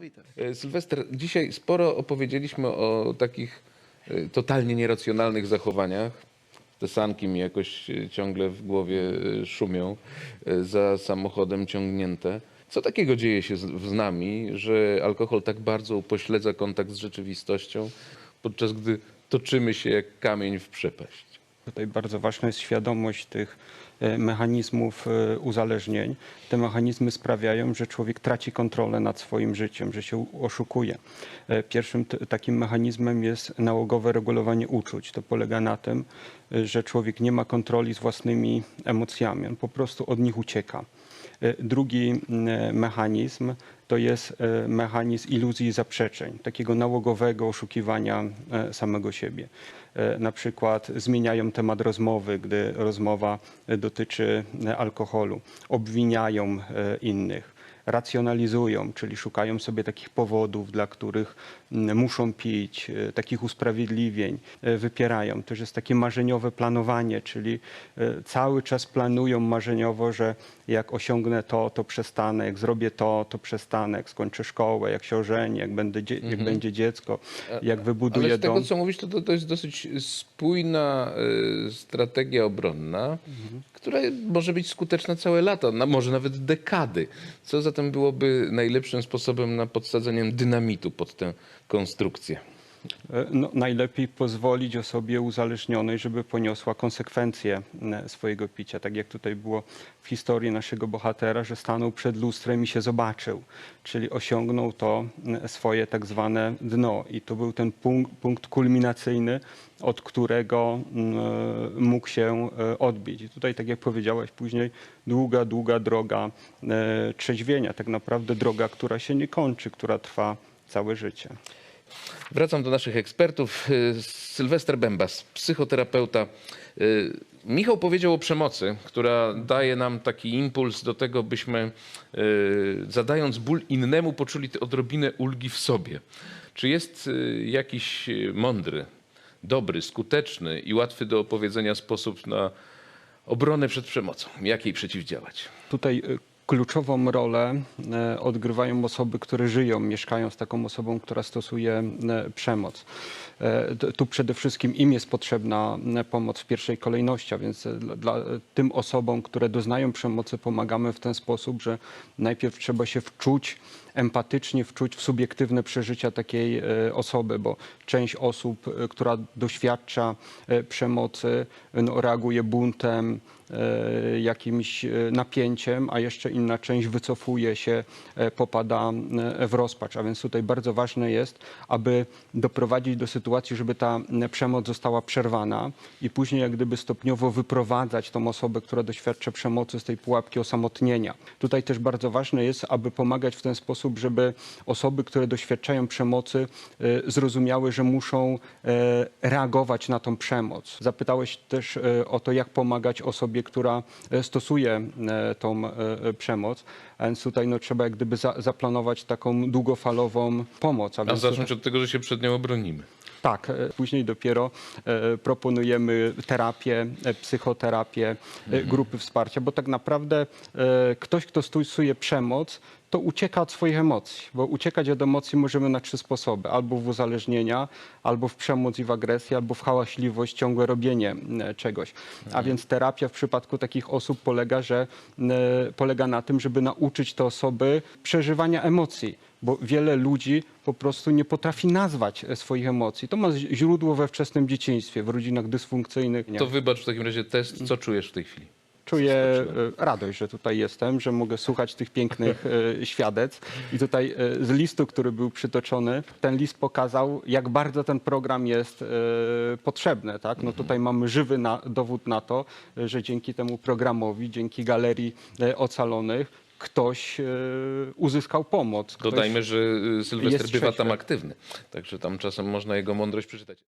Niesamowite. E, Sylwester, dzisiaj sporo opowiedzieliśmy o takich e, totalnie nieracjonalnych zachowaniach. Te sanki mi jakoś e, ciągle w głowie szumią, za samochodem ciągnięte. Co takiego dzieje się z, nami, że alkohol tak bardzo upośledza kontakt z rzeczywistością, podczas gdy toczymy się jak kamień w przepaść? Tutaj bardzo ważna jest świadomość tych mechanizmów e, uzależnień. Te mechanizmy sprawiają, że człowiek traci kontrolę nad swoim życiem, że się oszukuje. E, Pierwszym takim mechanizmem jest nałogowe regulowanie uczuć. To polega na tym, e, że człowiek nie ma kontroli z własnymi emocjami, on po prostu od nich ucieka. E, Drugi m, mechanizm to jest e, mechanizm iluzji zaprzeczeń, takiego nałogowego oszukiwania e, samego siebie. E, Na przykład zmieniają temat rozmowy, gdy rozmowa e, dotyczy e, alkoholu, obwiniają e, innych racjonalizują, czyli szukają sobie takich powodów, dla których mm, muszą pić, e, takich usprawiedliwień, e, wypierają. Też jest takie marzeniowe planowanie, czyli e, cały czas planują marzeniowo, że jak osiągnę to, to przestanę, jak zrobię to, to przestanę, jak skończę szkołę, jak się ożenię, jak, będę jak będzie dziecko, jak wybuduję Ale z tego, dom. co mówisz, to, to, to jest dosyć spójna y, strategia obronna, która może być skuteczna całe lata, na, może nawet dekady. Co zatem byłoby najlepszym sposobem na podsadzenie dynamitu pod tę konstrukcję? E, No, najlepiej pozwolić osobie uzależnionej, żeby poniosła konsekwencje swojego picia. Tak jak tutaj było w historii naszego bohatera, że stanął przed lustrem i się zobaczył, czyli osiągnął to swoje tak zwane dno. I to był ten punkt, punkt kulminacyjny, od którego mógł się e, odbić. I tutaj, tak jak powiedziałaś później, długa, długa droga e, trzeźwienia, tak naprawdę droga, która się nie kończy, która trwa całe życie. Wracam do naszych ekspertów. Y, Sylwester Bębas, psychoterapeuta. Y, Michał powiedział o przemocy, która daje nam taki impuls do tego, byśmy y, zadając ból innemu, poczuli odrobinę ulgi w sobie. Czy jest jakiś mądry, dobry, skuteczny i łatwy do opowiedzenia sposób na obronę przed przemocą? Jak jej przeciwdziałać? Tutaj kluczową rolę e, odgrywają osoby, które żyją, mieszkają z taką osobą, która stosuje e, przemoc. E, Tu przede wszystkim im jest potrzebna pomoc w pierwszej kolejności, a więc dla, tym osobom, które doznają przemocy, pomagamy w ten sposób, że najpierw trzeba się wczuć empatycznie, wczuć w subiektywne przeżycia takiej e, osoby, bo część osób, e, która doświadcza e, przemocy, no, reaguje buntem, jakimś napięciem, a jeszcze inna część wycofuje się, popada w rozpacz. A więc tutaj bardzo ważne jest, aby doprowadzić do sytuacji, żeby ta przemoc została przerwana i później jak gdyby stopniowo wyprowadzać tą osobę, która doświadcza przemocy z tej pułapki osamotnienia. Tutaj też bardzo ważne jest, aby pomagać w ten sposób, żeby osoby, które doświadczają przemocy, e, zrozumiały, że muszą e, reagować na tą przemoc. Zapytałeś też e, o to, jak pomagać osobie, która stosuje tą przemoc. Więc tutaj no, trzeba jak gdyby za, zaplanować taką długofalową pomoc. A A zacząć od tego, że się przed nią obronimy. Tak, e, później dopiero e, proponujemy terapię, e, psychoterapię, e, grupy wsparcia, bo tak naprawdę ktoś, kto stosuje przemoc, to ucieka od swoich emocji, bo uciekać od emocji możemy na trzy sposoby. Albo w uzależnienia, albo w przemoc i w agresję, albo w hałaśliwość, ciągłe robienie czegoś. A więc terapia w przypadku takich osób polega, że, polega na tym, żeby nauczyć te osoby przeżywania emocji bo wiele ludzi po prostu nie potrafi nazwać e, swoich emocji. To ma źródło we wczesnym dzieciństwie, w rodzinach dysfunkcyjnych. To wybacz w takim razie test, co czujesz w tej chwili? Czuję e, radość, że tutaj jestem, że mogę słuchać tych pięknych e, świadectw. I tutaj z listu, który był przytoczony, ten list pokazał, jak bardzo ten program jest potrzebny. Tak? No tutaj mamy żywy na, dowód na to, że dzięki temu programowi, dzięki galerii ocalonych, ktoś e, uzyskał pomoc. Ktoś Dodajmy, że y, Sylwester bywa tam aktywny, także tam czasem można jego mądrość przeczytać.